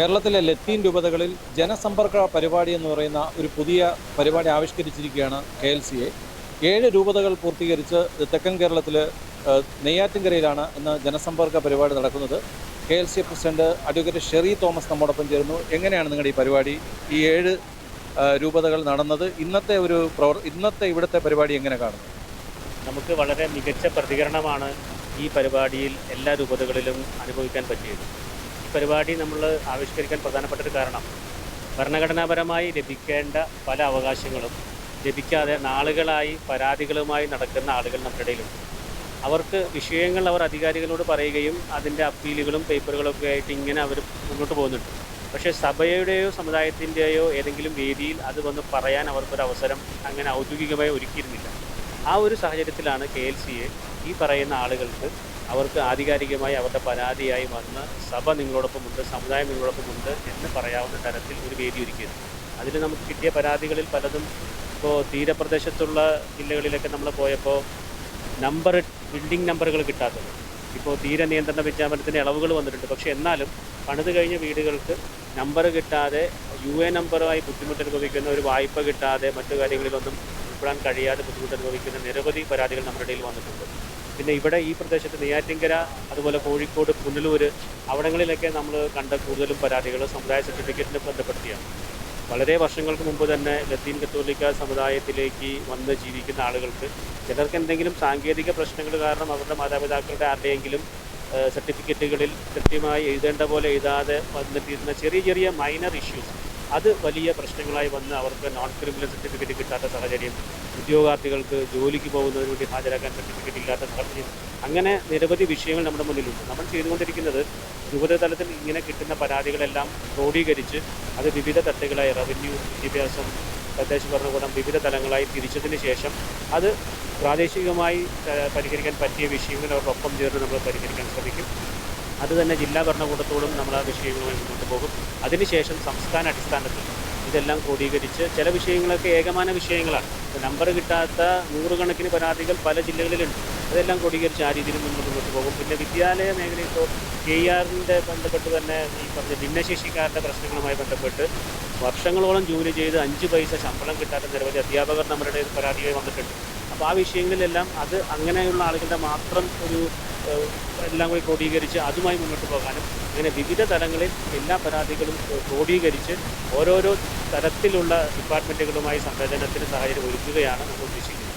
കേരളത്തിലെ ലത്തീൻ രൂപതകളിൽ ജനസമ്പർക്ക പരിപാടി എന്ന് പറയുന്ന ഒരു പുതിയ പരിപാടി ആവിഷ്കരിച്ചിരിക്കുകയാണ് കെ എൽ സി എ. ഏഴ് രൂപതകൾ പൂർത്തീകരിച്ച് തെക്കൻ കേരളത്തിൽ നെയ്യാറ്റിൻകരയിലാണ് ഇന്ന് ജനസമ്പർക്ക പരിപാടി നടക്കുന്നത്. K L C president advocate Sherry Thomas നമ്മോടൊപ്പം ചേരുന്നു. എങ്ങനെയാണ് നിങ്ങളുടെ ഈ പരിപാടി? ഈ ഏഴ് രൂപതകൾ നടന്നത് ഇന്നത്തെ ഒരു പ്രവർ ഇന്നത്തെ ഇവിടുത്തെ പരിപാടി എങ്ങനെ കാണുന്നു? നമുക്ക് വളരെ മികച്ച പ്രതികരണമാണ് ഈ പരിപാടിയിൽ എല്ലാ രൂപതകളിലും അനുഭവിക്കാൻ പറ്റിയത്. പരിപാടി നമ്മൾ ആവിഷ്കരിക്കാൻ പ്രധാനപ്പെട്ട ഒരു കാരണം. ഭരണഘടനാപരമായി ലഭിക്കേണ്ട പല അവകാശങ്ങളും ലഭിക്കാതെ നാളുകളായി പരാതികളുമായി നടക്കുന്ന ആളുകൾ നമ്മുടെ ഇടയിലുണ്ട്. അവർക്ക് വിഷയങ്ങൾ അവർ അധികാരികളോട് പറയുകയും അതിന്റെ അപ്പീലുകളും പേപ്പറുകളൊക്കെ ആയിട്ട് ഇങ്ങനെ അവർ മുന്നോട്ട് പോകുന്നുണ്ട്. പക്ഷേ സഭയുടെയോ സമുദായത്തിന്റെയോ ഏതെങ്കിലും വേദിയിൽ അത് വന്ന് പറയാൻ അവർക്കൊരു അവസരം അങ്ങനെ ഔദ്യോഗികമായി ഒരുക്കിയിരുന്നില്ല. ആ ഒരു സാഹചര്യത്തിലാണ് കെ എൽ സിയെ ഈ പറയുന്ന ആളുകൾക്ക് അവർക്ക് ആധികാരികമായി അവരുടെ പരാതിയായി വന്ന് സഭ നിങ്ങളോടൊപ്പമുണ്ട് സമുദായം നിങ്ങളോടൊപ്പമുണ്ട് എന്ന് പറയാവുന്ന തരത്തിൽ ഒരു വേദി ഒരുക്കിയത് അതിൽ നമുക്ക് കിട്ടിയ പരാതികളിൽ പലതും ഇപ്പോൾ തീരപ്രദേശത്തുള്ള ജില്ലകളിലൊക്കെ നമ്മൾ പോയപ്പോൾ നമ്പർ ബിൽഡിംഗ് നമ്പറുകൾ കിട്ടാത്തത്. ഇപ്പോൾ തീര നിയന്ത്രണ വിജ്ഞാപനത്തിന് ഇളവുകൾ വന്നിട്ടുണ്ട്. പക്ഷേ എന്നാലും പണിത് കഴിഞ്ഞ വീടുകൾക്ക് നമ്പർ കിട്ടാതെ യു എ നമ്പറുമായി ബുദ്ധിമുട്ട് അനുഭവിക്കുന്ന ഒരു വായ്പ കിട്ടാതെ മറ്റു കാര്യങ്ങളിലൊന്നും ഉൾപ്പെടാൻ കഴിയാതെ ബുദ്ധിമുട്ട് അനുഭവിക്കുന്ന നിരവധി പരാതികൾ നമ്മുടെ ഇടയിൽ വന്നിട്ടുണ്ട്. പിന്നെ ഇവിടെ ഈ പ്രദേശത്ത് നെയ്യാറ്റിൻകര അതുപോലെ കോഴിക്കോട് പുനലൂർ അവിടങ്ങളിലൊക്കെ നമ്മൾ കണ്ട കൂടുതലും പരാതികൾ സമുദായ സർട്ടിഫിക്കറ്റിനെ ബന്ധപ്പെടുത്തിയാണ്. വളരെ വർഷങ്ങൾക്ക് മുമ്പ് തന്നെ ലത്തീൻ കത്തോലിക്ക സമുദായത്തിലേക്ക് വന്ന് ജീവിക്കുന്ന ആളുകൾക്ക് ചിലർക്ക് എന്തെങ്കിലും സാങ്കേതിക പ്രശ്നങ്ങൾ കാരണം അവരുടെ മാതാപിതാക്കളുടെ ആരുടെയെങ്കിലും സർട്ടിഫിക്കറ്റുകളിൽ കൃത്യമായി എഴുതേണ്ട പോലെ എഴുതാതെ വന്നിട്ടിരുന്ന ചെറിയ ചെറിയ മൈനർ ഇഷ്യൂസ് അത് വലിയ പ്രശ്നങ്ങളായി വന്ന് അവർക്ക് നോൺ ക്രിമിനൽ സർട്ടിഫിക്കറ്റ് കിട്ടാത്ത സാഹചര്യം ഉദ്യോഗാർത്ഥികൾക്ക് ജോലിക്ക് പോകുന്നതിന് വേണ്ടി ഹാജരാക്കാൻ സർട്ടിഫിക്കറ്റ് ഇല്ലാത്ത സാഹചര്യം. അങ്ങനെ നിരവധി വിഷയങ്ങൾ നമ്മുടെ മുന്നിലുണ്ട്. നമ്മൾ ചെയ്തുകൊണ്ടിരിക്കുന്നത് രൂപത തലത്തിൽ ഇങ്ങനെ കിട്ടുന്ന പരാതികളെല്ലാം ക്രോഡീകരിച്ച് അത് വിവിധ തട്ടുകളായി റവന്യൂ വിദ്യാഭ്യാസം തദ്ദേശ ഭരണകൂടം വിവിധ തലങ്ങളായി തിരിച്ചതിന് ശേഷം അത് പ്രാദേശികമായി പരിഹരിക്കാൻ പറ്റിയ വിഷയങ്ങൾ അവർക്കൊപ്പം ചേർന്ന് നമ്മൾ പരിഹരിക്കാൻ ശ്രമിക്കും. അതുതന്നെ ജില്ലാ ഭരണകൂടത്തോടും നമ്മൾ ആ വിഷയങ്ങളുമായി മുന്നോട്ട് പോകും. അതിനുശേഷം സംസ്ഥാന അടിസ്ഥാനത്തിൽ ഇതെല്ലാം ക്രോഡീകരിച്ച് ചില വിഷയങ്ങളൊക്കെ ഏകമാന വിഷയങ്ങളാണ്. നമ്പർ കിട്ടാത്ത നൂറുകണക്കിന് പരാതികൾ പല ജില്ലകളിലുണ്ട്. അതെല്ലാം ക്രോഡീകരിച്ച് ആ രീതിയിൽ മുന്നോട്ട് കൊണ്ടുപോകും പോകും. പിന്നെ വിദ്യാലയ മേഖലയിൽ ഇപ്പോൾ കെ ആറിന്റെ ബന്ധപ്പെട്ട് തന്നെ ഈ പറഞ്ഞ ഭിന്നശേഷിക്കാരുടെ പ്രശ്നങ്ങളുമായി ബന്ധപ്പെട്ട് വർഷങ്ങളോളം ജോലി ചെയ്ത് അഞ്ച് പൈസ ശമ്പളം കിട്ടാത്ത നിരവധി അധ്യാപകർ നമ്മുടെ പരാതിയായി വന്നിട്ടുണ്ട്. അപ്പോൾ ആ വിഷയങ്ങളിലെല്ലാം അത് അങ്ങനെയുള്ള ആളുകളുടെ മാത്രം ഒരു എല്ലാം കൂടി ക്രോഡീകരിച്ച് അതുമായി മുന്നോട്ട് പോകാനും അങ്ങനെ വിവിധ തലങ്ങളിൽ എല്ലാ പരാതികളും ക്രോഡീകരിച്ച് ഓരോരോ തരത്തിലുള്ള ഡിപ്പാർട്ട്മെന്റുകളുമായി സംവേദനത്തിന് സാഹചര്യം ഒരുക്കുകയാണ് നമ്മൾ ഉദ്ദേശിക്കുന്നത്.